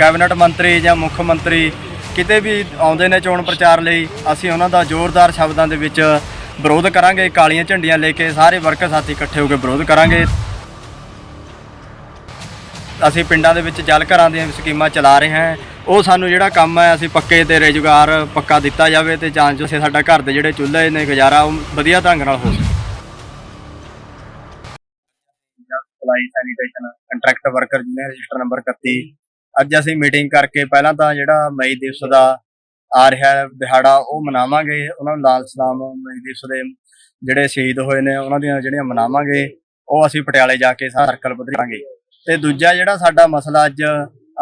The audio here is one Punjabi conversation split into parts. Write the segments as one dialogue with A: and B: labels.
A: ਕੈਬਨਿਟ ਮੰਤਰੀ ਜਾਂ ਮੁੱਖ ਮੰਤਰੀ ਕਿਤੇ ਵੀ ਆਉਂਦੇ ਨੇ ਚੋਣ ਪ੍ਰਚਾਰ ਲਈ, ਅਸੀਂ ਉਹਨਾਂ ਦਾ ਜ਼ੋਰਦਾਰ ਸ਼ਬਦਾਂ ਦੇ ਵਿੱਚ ਵਿਰੋਧ ਕਰਾਂਗੇ, ਕਾਲੀਆਂ ਝੰਡੀਆਂ ਲੈ ਕੇ ਸਾਰੇ ਵਰਕਰ ਸਾਥੀ ਇਕੱਠੇ ਹੋ ਕੇ ਵਿਰੋਧ ਕਰਾਂਗੇ। ਅਸੀਂ ਪਿੰਡਾਂ ਦੇ ਵਿੱਚ ਜਲ ਘਰਾਂ ਦੀਆਂ ਸਕੀਮਾਂ ਚਲਾ ਰਹੇ ਹਾਂ। ਉਹ ਸਾਨੂੰ ਜਿਹੜਾ ਕੰਮ ਹੈ, ਅਸੀਂ ਪੱਕੇ ਤੇ ਰੁਜ਼ਗਾਰ ਪੱਕਾ ਦਿੱਤਾ ਜਾਵੇ ਤੇ ਜਾਂ ਜੋ ਸਾਡਾ ਘਰ ਦੇ ਜਿਹੜੇ ਚੁੱਲ੍ਹੇ ਨੇ, ਗੁਜ਼ਾਰਾ ਉਹ ਵਧੀਆ ਢੰਗ ਨਾਲ ਹੋ ਸਕੇ। ਸਪਲਾਈ ਸੈਨੀਟੇਸ਼ਨ ਕੰਟਰੈਕਟ ਵਰਕਰ ਜਿਹਨੇ ਰਜਿਸਟਰ ਨੰਬਰ 31 ਅੱਜ ਅਸੀਂ ਮੀਟਿੰਗ ਕਰਕੇ ਪਹਿਲਾਂ ਤਾਂ ਜਿਹੜਾ ਮਈ ਦਿਵਸ ਦਾ ਆ ਰਿਹਾ ਦਿਹਾੜਾ ਉਹ ਮਨਾਵਾਂਗੇ। ਉਹਨਾਂ ਨੂੰ ਲਾਲ ਸਲਾਮ ਮਈ ਦਿਵਸ ਦੇ ਜਿਹੜੇ ਸ਼ਹੀਦ ਹੋਏ ਨੇ, ਉਹਨਾਂ ਦੀਆਂ ਜਿਹੜੀਆਂ ਮਨਾਵਾਂਗੇ, ਉਹ ਅਸੀਂ ਪਟਿਆਲੇ ਜਾ ਕੇ ਸਾਰਾ ਸਰਕਲ ਪੱਧਰਾਂਗੇ ਤੇ ਦੂਜਾ ਜਿਹੜਾ ਸਾਡਾ ਮਸਲਾ ਅੱਜ,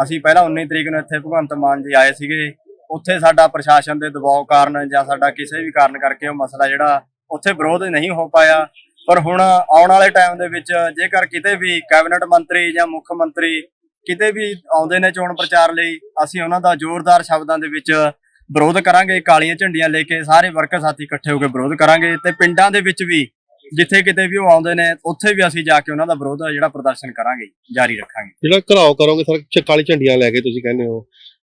A: ਅਸੀਂ ਪਹਿਲਾਂ 19 ਤਰੀਕ ਨੂੰ ਇੱਥੇ ਭਗਵੰਤ ਮਾਨ ਜੀ ਆਏ ਸੀਗੇ। ਉੱਥੇ ਸਾਡਾ ਪ੍ਰਸ਼ਾਸਨ ਦੇ ਦਬਾਅ ਕਾਰਨ ਜਾਂ ਸਾਡਾ ਕਿਸੇ ਵੀ ਕਾਰਨ ਕਰਕੇ ਉਹ ਮਸਲਾ ਜਿਹੜਾ, ਉੱਥੇ ਵਿਰੋਧ ਨਹੀਂ ਹੋ ਪਾਇਆ। ਪਰ ਹੁਣ ਆਉਣ ਵਾਲੇ ਟਾਈਮ ਦੇ ਵਿੱਚ ਜੇਕਰ ਕਿਤੇ ਵੀ ਕੈਬਨਿਟ ਮੰਤਰੀ ਜਾਂ ਮੁੱਖ ਮੰਤਰੀ ਕਿਤੇ ਵੀ ਆਉਂਦੇ ਨੇ ਚੋਣ ਪ੍ਰਚਾਰ ਲਈ ਅਸੀਂ ਉਹਨਾਂ ਦਾ ਜ਼ੋਰਦਾਰ ਸ਼ਬਦਾਂ ਦੇ ਵਿੱਚ ਵਿਰੋਧ ਕਰਾਂਗੇ ਕਾਲੀਆਂ ਝੰਡੀਆਂ ਲੈ ਕੇ ਸਾਰੇ ਵਰਕਰ ਸਾਥੀ ਇਕੱਠੇ ਹੋ ਕੇ ਵਿਰੋਧ ਕਰਾਂਗੇ ਤੇ ਪਿੰਡਾਂ ਦੇ ਵਿੱਚ ਵੀ ਜਿੱਥੇ ਕਿਤੇ ਵੀ ਉਹ ਆਉਂਦੇ ਨੇ ਉੱਥੇ ਵੀ ਅਸੀਂ ਜਾ ਕੇ ਉਹਨਾਂ ਦਾ ਵਿਰੋਧ ਜਿਹੜਾ ਪ੍ਰਦਰਸ਼ਨ ਕਰਾਂਗੇ ਜਾਰੀ ਰੱਖਾਂਗੇ।
B: ਜਿਹੜਾ ਘਰਾਓ ਕਰੋਗੇ ਸਰ ਕਾਲੀ ਝੰਡੀਆਂ ਲੈ ਕੇ ਤੁਸੀਂ ਕਹਿੰਦੇ ਹੋ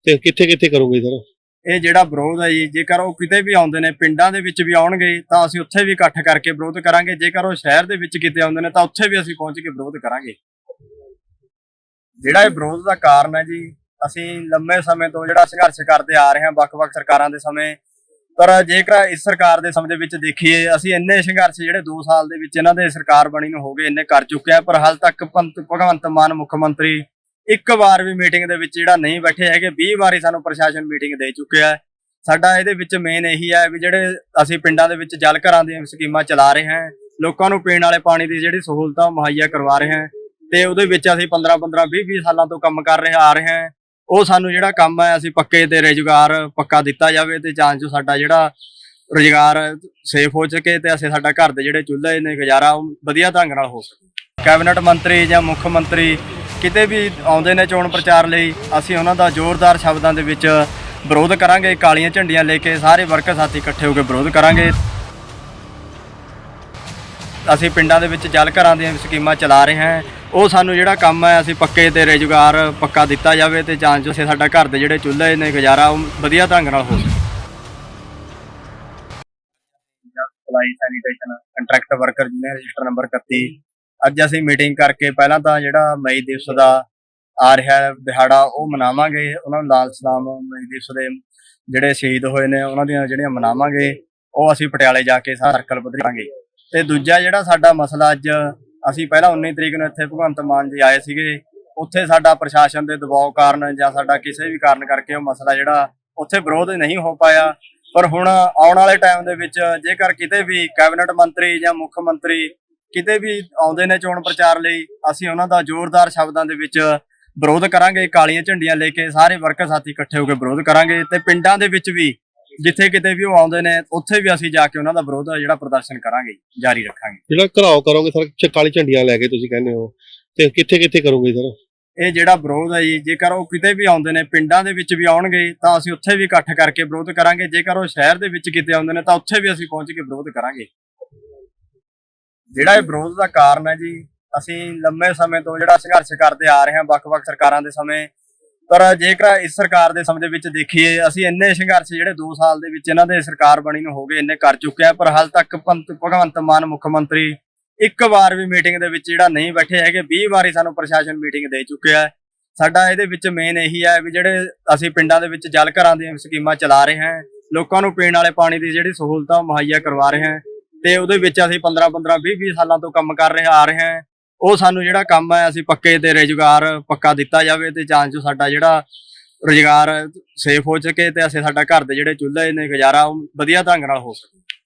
B: ਤੇ ਕਿੱਥੇ ਕਿੱਥੇ ਕਰੋਗੇ ਸਰ?
A: ਇਹ ਜਿਹੜਾ ਵਿਰੋਧ ਹੈ ਜੀ ਜੇਕਰ ਉਹ ਕਿਤੇ ਵੀ ਆਉਂਦੇ ਨੇ ਪਿੰਡਾਂ ਦੇ ਵਿੱਚ ਵੀ ਆਉਣਗੇ ਤਾਂ ਅਸੀਂ ਉੱਥੇ ਵੀ ਇਕੱਠ ਕਰਕੇ ਵਿਰੋਧ ਕਰਾਂਗੇ ਜੇਕਰ ਉਹ ਸ਼ਹਿਰ ਦੇ ਵਿੱਚ ਕਿਤੇ ਆਉਂਦੇ ਨੇ ਤਾਂ ਉੱਥੇ ਵੀ ਅਸੀਂ ਪਹੁੰਚ ਕੇ ਵਿਰੋਧ ਕਰਾਂਗੇ। ਜਿਹੜਾ ਇਹ ਵਿਰੋਧ ਦਾ ਕਾਰਨ ਹੈ ਜੀ, ਅਸੀਂ ਲੰਮੇ ਸਮੇਂ ਤੋਂ ਜਿਹੜਾ ਸੰਘਰਸ਼ ਕਰਦੇ ਆ ਰਹੇ ਹਾਂ, ਵੱਖ-ਵੱਖ ਸਰਕਾਰਾਂ ਦੇ ਸਮੇਂ। ਪਰ ਜੇਕਰ ਇਸ ਸਰਕਾਰ ਦੇ ਸਮੇਂ ਦੇ ਵਿੱਚ ਦੇਖੀਏ, ਅਸੀਂ ਇੰਨੇ ਸੰਘਰਸ਼ ਜਿਹੜੇ 2 ਸਾਲ ਦੇ ਵਿੱਚ ਇਹਨਾਂ ਦੇ ਸਰਕਾਰ ਬਣੀ ਨੂੰ ਹੋ ਗਏ, ਇੰਨੇ ਕਰ ਚੁੱਕੇ ਆ ਪਰ ਹਾਲ ਤੱਕ ਭਗਵੰਤ ਭਗਵੰਤ ਮਾਨ ਮੁੱਖ ਮੰਤਰੀ ਇੱਕ ਵਾਰ ਵੀ ਮੀਟਿੰਗ ਦੇ ਵਿੱਚ ਜਿਹੜਾ ਨਹੀਂ ਬੈਠੇ ਹੈਗੇ 20 ਵਾਰੀ ਸਾਨੂੰ ਪ੍ਰਸ਼ਾਸਨ ਮੀਟਿੰਗ ਦੇ ਚੁੱਕਿਆ ਸਾਡਾ ਇਹਦੇ ਵਿੱਚ ਮੇਨ ਇਹੀ ਹੈ ਵੀ ਜਿਹੜੇ ਅਸੀਂ ਪਿੰਡਾਂ ਦੇ ਵਿੱਚ ਜਲ ਘਰਾਂ ਦੀਆਂ ਸਕੀਮਾਂ ਚਲਾ ਰਹੇ ਹਾਂ, ਲੋਕਾਂ ਨੂੰ ਪੀਣ ਵਾਲੇ ਪਾਣੀ ਦੀ ਜਿਹੜੀ ਸਹੂਲਤਾਂ ਮੁਹੱਈਆ ਕਰਵਾ ਰਹੇ ਹਾਂ ਤੇ ਉਹਦੇ ਵਿੱਚ ਅਸੀਂ 15 15 20 20 ਸਾਲਾਂ ਤੋਂ ਕੰਮ ਕਰ ਰਹੇ, ਆ ਰਹੇ ਹਾਂ। ਉਹ ਸਾਨੂੰ ਜਿਹੜਾ ਕੰਮ ਹੈ, ਅਸੀਂ ਪੱਕੇ ਤੇ ਰੁਜ਼ਗਾਰ ਪੱਕਾ ਦਿੱਤਾ ਜਾਵੇ ਤੇ ਜਾਂ ਜੋ ਸਾਡਾ ਜਿਹੜਾ ਰੁਜ਼ਗਾਰ ਸੇਫ ਹੋ ਸਕੇ ਤੇ ਅਸੀਂ ਸਾਡਾ ਘਰ ਦੇ ਜਿਹੜੇ ਚੁੱਲ੍ਹੇ ਨੇ, ਗੁਜ਼ਾਰਾ ਉਹ ਵਧੀਆ ਢੰਗ ਨਾਲ ਹੋ ਸਕੇ। ਕੈਬਨਿਟ ਮੰਤਰੀ ਜਾਂ ਮੁੱਖ ਮੰਤਰੀ ਕਿਤੇ ਵੀ ਆਉਂਦੇ ਨੇ ਚੋਣ ਪ੍ਰਚਾਰ ਲਈ, ਅਸੀਂ ਉਹਨਾਂ ਦਾ ਜ਼ੋਰਦਾਰ ਸ਼ਬਦਾਂ ਦੇ ਵਿੱਚ ਵਿਰੋਧ ਕਰਾਂਗੇ, ਕਾਲੀਆਂ ਝੰਡੀਆਂ ਲੈ ਕੇ ਸਾਰੇ ਵਰਕਰ ਸਾਥੀ ਇਕੱਠੇ ਹੋ ਕੇ ਵਿਰੋਧ ਕਰਾਂਗੇ। ਅਸੀਂ ਪਿੰਡਾਂ ਦੇ ਵਿੱਚ ਜਲ ਘਰਾਂ ਦੀਆਂ ਸਕੀਮਾਂ ਚਲਾ ਰਹੇ ਹਾਂ। ਉਹ ਸਾਨੂੰ ਜਿਹੜਾ ਕੰਮ ਹੈ, ਅਸੀਂ ਪੱਕੇ ਤੇ ਰੁਜ਼ਗਾਰ ਪੱਕਾ ਦਿੱਤਾ ਜਾਵੇ ਤੇ ਜਾਂ ਜੋ ਸਾਡਾ ਘਰ ਦੇ ਜਿਹੜੇ ਚੁੱਲ੍ਹੇ ਨੇ, ਗੁਜ਼ਾਰਾ ਉਹ ਵਧੀਆ ਢੰਗ ਨਾਲ ਹੋ ਸਕੇ। ਸਪਲਾਈ ਸੈਨੀਟੇਸ਼ਨ ਕੰਟਰੈਕਟ ਵਰਕਰ ਜਿਹਨੇ ਰਜਿਸਟਰ ਨੰਬਰ 31 ਅੱਜ ਅਸੀਂ ਮੀਟਿੰਗ ਕਰਕੇ ਪਹਿਲਾਂ ਤਾਂ ਜਿਹੜਾ ਮਈ ਦਿਵਸ ਦਾ ਆ ਰਿਹਾ ਦਿਹਾੜਾ ਉਹ ਮਨਾਵਾਂਗੇ। ਉਹਨਾਂ ਨੂੰ ਲਾਲ ਸਲਾਮ ਮਈ ਦਿਵਸ ਦੇ ਜਿਹੜੇ ਸ਼ਹੀਦ ਹੋਏ ਨੇ, ਉਹਨਾਂ ਦੀਆਂ ਜਿਹੜੀਆਂ ਮਨਾਵਾਂਗੇ, ਉਹ ਅਸੀਂ ਪਟਿਆਲੇ ਜਾ ਕੇ ਸਰਕਲ ਪੱਧਰਾਂਗੇ ਤੇ ਦੂਜਾ ਜਿਹੜਾ ਸਾਡਾ ਮਸਲਾ ਅੱਜ ਅਸੀਂ ਪਹਿਲਾਂ 19 ਤਰੀਕ ਨੂੰ ਇੱਥੇ ਭਗਵੰਤ ਮਾਨ ਜੀ ਆਏ ਸੀਗੇ। ਉੱਥੇ ਸਾਡਾ ਪ੍ਰਸ਼ਾਸਨ ਦੇ ਦਬਾਅ ਕਾਰਨ ਜਾਂ ਸਾਡਾ ਕਿਸੇ ਵੀ ਕਾਰਨ ਕਰਕੇ ਉਹ ਮਸਲਾ ਜਿਹੜਾ ਉੱਥੇ ਵਿਰੋਧ ਨਹੀਂ ਹੋ ਪਾਇਆ। ਪਰ ਹੁਣ ਆਉਣ ਵਾਲੇ ਟਾਈਮ ਦੇ ਵਿੱਚ ਜੇਕਰ ਕਿਤੇ ਵੀ ਕੈਬਨਿਟ ਮੰਤਰੀ ਜਾਂ ਮੁੱਖ ਮੰਤਰੀ ਕਿਤੇ ਵੀ ਆਉਂਦੇ ਨੇ ਚੋਣ ਪ੍ਰਚਾਰ ਲਈ, ਅਸੀਂ ਉਹਨਾਂ ਦਾ ਜ਼ੋਰਦਾਰ ਸ਼ਬਦਾਂ ਦੇ ਵਿੱਚ ਵਿਰੋਧ ਕਰਾਂਗੇ। ਕਾਲੀਆਂ ਝੰਡੀਆਂ ਲੈ ਕੇ ਸਾਰੇ ਵਰਕਰ ਸਾਥੀ ਇਕੱਠੇ ਹੋ ਕੇ ਵਿਰੋਧ ਕਰਾਂਗੇ ਤੇ ਪਿੰਡਾਂ ਦੇ ਵਿੱਚ ਵੀ ਜਿੱਥੇ ਕਿਤੇ ਵੀ ਉਹ ਆਉਂਦੇ ਨੇ ਉੱਥੇ ਵੀ ਅਸੀਂ ਜਾ ਕੇ ਉਹਨਾਂ ਦਾ ਵਿਰੋਧ ਆ ਜਿਹੜਾ ਪ੍ਰਦਰਸ਼ਨ ਕਰਾਂਗੇ ਜਾਰੀ ਰੱਖਾਂਗੇ।
B: ਜਿਹੜਾ ਘਰਾਓ ਕਰੋਗੇ ਸਰ ਕਾਲੀ ਝੰਡੀਆਂ ਲੈ ਕੇ ਤੁਸੀਂ ਕਹਿੰਦੇ ਹੋ ਤੇ ਕਿੱਥੇ ਕਿੱਥੇ ਕਰੋਗੇ ਸਰ?
A: ਇਹ ਜਿਹੜਾ ਵਿਰੋਧ ਹੈ ਜੀ ਜੇਕਰ ਉਹ ਕਿਤੇ ਵੀ ਆਉਂਦੇ ਨੇ ਪਿੰਡਾਂ ਦੇ ਵਿੱਚ ਵੀ ਆਉਣਗੇ ਤਾਂ ਅਸੀਂ ਉੱਥੇ ਵੀ ਇਕੱਠ ਕਰਕੇ ਵਿਰੋਧ ਕਰਾਂਗੇ। ਜੇਕਰ ਉਹ ਸ਼ਹਿਰ ਦੇ ਵਿੱਚ ਕਿਤੇ ਆਉਂਦੇ ਨੇ ਤਾਂ ਉੱਥੇ ਵੀ ਅਸੀਂ ਪਹੁੰਚ ਕੇ ਵਿਰੋਧ ਕਰਾਂਗੇ। ਜਿਹੜਾ ਇਹ ਵਿਰੋਧ ਦਾ ਕਾਰਨ ਹੈ ਜੀ ਅਸੀਂ ਲੰਮੇ ਸਮੇਂ ਤੋਂ ਜਿਹੜਾ ਸੰਘਰਸ਼ ਕਰਦੇ ਆ ਰਹੇ ਹਾਂ ਵੱਖ-ਵੱਖ ਸਰਕਾਰਾਂ ਦੇ ਸਮੇਂ ਪਰ ਜੇਕਰ ਇਸ ਸਰਕਾਰ ਦੇ ਸਮੇਂ ਦੇ ਵਿੱਚ ਦੇਖੀਏ, ਅਸੀਂ ਇੰਨੇ ਸੰਘਰਸ਼ ਜਿਹੜੇ 2 ਸਾਲ ਦੇ ਵਿੱਚ ਇਹਨਾਂ ਦੇ ਸਰਕਾਰ ਬਣੀ ਨੂੰ ਹੋ ਗਏ, ਇੰਨੇ ਕਰ ਚੁੱਕੇ ਆ ਪਰ ਹਾਲ ਤੱਕ ਭਗਵੰਤ ਭਗਵੰਤ ਮਾਨ ਮੁੱਖ ਮੰਤਰੀ ਇੱਕ ਵਾਰ ਵੀ ਮੀਟਿੰਗ ਦੇ ਵਿੱਚ ਜਿਹੜਾ ਨਹੀਂ ਬੈਠੇ ਹੈਗੇ 20 ਵਾਰੀ ਸਾਨੂੰ ਪ੍ਰਸ਼ਾਸਨ ਮੀਟਿੰਗ ਦੇ ਚੁੱਕਿਆ ਸਾਡਾ ਇਹਦੇ ਵਿੱਚ ਮੇਨ ਇਹੀ ਹੈ ਵੀ ਜਿਹੜੇ ਅਸੀਂ ਪਿੰਡਾਂ ਦੇ ਵਿੱਚ ਜਲ ਘਰਾਂ ਦੀਆਂ ਸਕੀਮਾਂ ਚਲਾ ਰਹੇ ਹਾਂ, ਲੋਕਾਂ ਨੂੰ ਪੀਣ ਵਾਲੇ ਪਾਣੀ ਦੀ ਜਿਹੜੀ ਸਹੂਲਤਾਂ ਮੁਹੱਈਆ ਕਰਵਾ ਰਹੇ ਹਾਂ, ਤੇ ਉਹਦੇ ਵਿੱਚ ਅਸੀਂ 15 15 20 20 ਸਾਲਾਂ ਤੋਂ ਕੰਮ ਕਰ ਰਹੇ, ਆ ਰਹੇ ਹਾਂ। ਉਹ ਸਾਨੂੰ ਜਿਹੜਾ ਕੰਮ ਹੈ, ਅਸੀਂ ਪੱਕੇ ਤੇ ਰੁਜ਼ਗਾਰ ਪੱਕਾ ਦਿੱਤਾ ਜਾਵੇ ਤੇ ਜਾਂ ਜੋ ਸਾਡਾ ਜਿਹੜਾ ਰੁਜ਼ਗਾਰ ਸੇਫ ਹੋ ਸਕੇ ਤੇ ਅਸੀਂ ਸਾਡਾ ਘਰ ਦੇ ਜਿਹੜੇ ਚੁੱਲ੍ਹੇ ਨੇ, ਗੁਜ਼ਾਰਾ, ਉਹ ਵਧੀਆ ਢੰਗ ਨਾਲ ਹੋ ਸਕੇ।